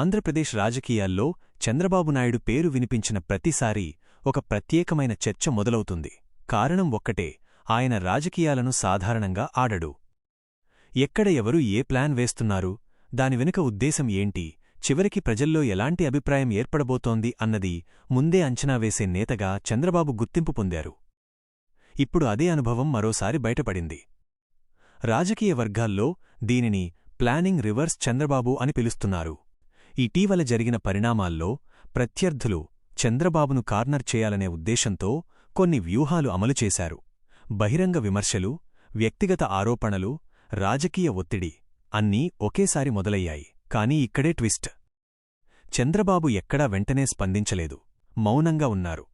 ఆంధ్రప్రదేశ్ రాజకీయాల్లో చంద్రబాబు నాయుడు పేరు వినిపించిన ప్రతిసారీ ఒక ప్రత్యేకమైన చర్చ మొదలవుతుంది. కారణం ఒక్కటే ఆయన రాజకీయాలను సాధారణంగా ఆడడు. ఎక్కడ ఎవరు ఏ ప్లాన్ వేస్తున్నారు దాని వెనుక ఉద్దేశం ఏంటి చివరికి ప్రజల్లో ఎలాంటి అభిప్రాయం ఏర్పడబోతోంది అన్నది ముందే అంచనా వేసే నేతగా చంద్రబాబు గుర్తింపు పొందారు. ఇప్పుడు అదే అనుభవం మరోసారి బయటపడింది. రాజకీయ వర్గాల్లో దీనిని ప్లానింగ్ రివర్స్ చంద్రబాబు అని పిలుస్తున్నారు. ఇటీవల జరిగిన పరిణామాల్లో ప్రత్యర్థులు చంద్రబాబును కార్నర్ చేయాలనే ఉద్దేశంతో కొన్ని వ్యూహాలు అమలు చేశారు. బహిరంగ విమర్శలు వ్యక్తిగత ఆరోపణలు రాజకీయ ఒత్తిడి అన్నీ ఒకేసారి మొదలయ్యాయి. కానీ ఇక్కడే ట్విస్ట్. చంద్రబాబు ఎక్కడా వెంటనే స్పందించలేదు. మౌనంగా ఉన్నారు.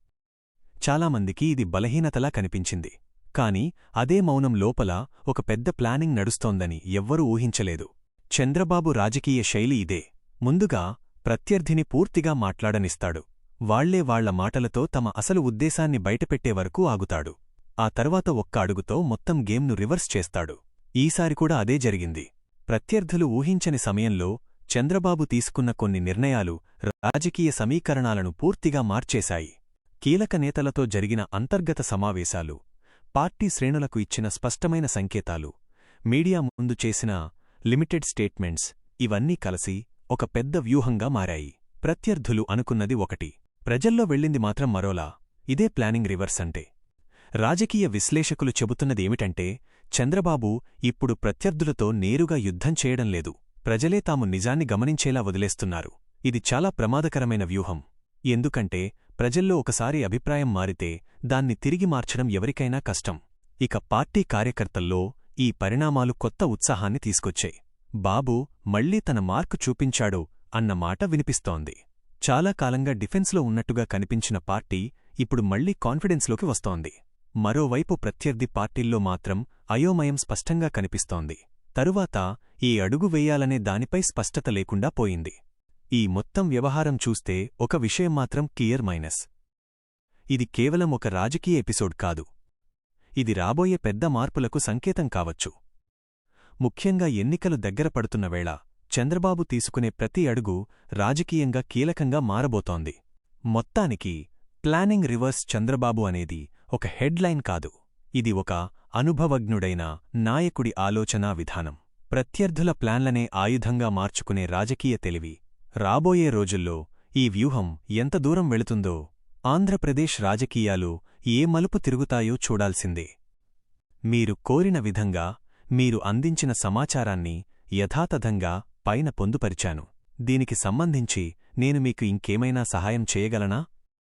చాలామందికి ఇది బలహీనతలా కనిపించింది. కాని అదే మౌనం లోపల ఒక పెద్ద ప్లానింగ్ నడుస్తోందని ఎవ్వరూ ఊహించలేదు. చంద్రబాబు రాజకీయ శైలి ఇదే. ముందుగా ప్రత్యర్థిని పూర్తిగా మాట్లాడనిస్తాడు. వాళ్ళే వాళ్ళ మాటలతో తమ అసలు ఉద్దేశాన్ని బయటపెట్టే వరకు ఆగుతాడు. ఆ తర్వాత ఒక్క అడుగుతో మొత్తం గేమ్ను రివర్స్ చేస్తాడు. ఈసారి కూడా అదే జరిగింది. ప్రత్యర్థులు ఊహించని సమయంలో చంద్రబాబు తీసుకున్న కొన్ని నిర్ణయాలు రాజకీయ సమీకరణాలను పూర్తిగా మార్చేశాయి. కీలక నేతలతో జరిగిన అంతర్గత సమావేశాలు పార్టీ శ్రేణులకు ఇచ్చిన స్పష్టమైన సంకేతాలు మీడియా ముందు చేసిన లిమిటెడ్ స్టేట్మెంట్స్ ఇవన్నీ కలిసి ఒక పెద్ద వ్యూహంగా మారాయి. ప్రత్యర్థులు అనుకున్నది ఒకటి. ప్రజల్లో వెళ్ళింది మాత్రం మరోలా. ఇదే ప్లానింగ్ రివర్స్ అంటే. రాజకీయ విశ్లేషకులు చెబుతున్నదేమిటంటే చంద్రబాబు ఇప్పుడు ప్రత్యర్థులతో నేరుగా యుద్ధం చేయడం లేదు. ప్రజలే తాము నిజాన్ని గమనించేలా వదిలేస్తున్నారు. ఇది చాలా ప్రమాదకరమైన వ్యూహం. ఎందుకంటే ప్రజల్లో ఒకసారి అభిప్రాయం మారితే దాన్ని తిరిగి మార్చడం ఎవరికైనా కష్టం. ఇక పార్టీ కార్యకర్తల్లో ఈ పరిణామాలు కొత్త ఉత్సాహాన్ని తీసుకొచ్చాయి. బాబు మళ్ళీ తన మార్కు చూపించాడు అన్న మాట వినిపిస్తోంది. చాలా కాలంగా డిఫెన్స్లో ఉన్నట్టుగా కనిపించిన పార్టీ ఇప్పుడు మళ్ళీ కాన్ఫిడెన్స్లోకి వస్తోంది. మరోవైపు ప్రత్యర్థి పార్టీల్లో మాత్రం అయోమయం స్పష్టంగా కనిపిస్తోంది. తరువాత ఈ అడుగు వేయాలనే దానిపై స్పష్టత లేకుండా పోయింది. ఈ మొత్తం వ్యవహారం చూస్తే ఒక విషయం మాత్రం క్లియర్ మైనస్. ఇది కేవలం ఒక రాజకీయ ఎపిసోడ్ కాదు. ఇది రాబోయే పెద్ద మార్పులకు సంకేతం కావచ్చు. ముఖ్యంగా ఎన్నికలు దగ్గర పడుతున్న వేళ చంద్రబాబు తీసుకునే ప్రతి అడుగు రాజకీయంగా కీలకంగా మారబోతోంది. మొత్తానికి ప్లానింగ్ రివర్స్ చంద్రబాబు అనేది ఒక హెడ్లైన్ కాదు. ఇది ఒక అనుభవజ్ఞుడైన నాయకుడి ఆలోచనా విధానం. ప్రత్యర్థుల ప్లాన్లనే ఆయుధంగా మార్చుకునే రాజకీయ తెలివి. రాబోయే రోజుల్లో ఈ వ్యూహం ఎంత దూరం వెళుతుందో ఆంధ్రప్రదేశ్ రాజకీయాలు ఏ మలుపు తిరుగుతాయో చూడాల్సిందే. మీరు కోరిన విధంగా మీరు అందించిన సమాచారాన్ని యథాతథంగా పైన పొందుపరిచాను. దీనికి సంబంధించి నేను మీకు ఇంకేమైనా సహాయం చేయగలనా?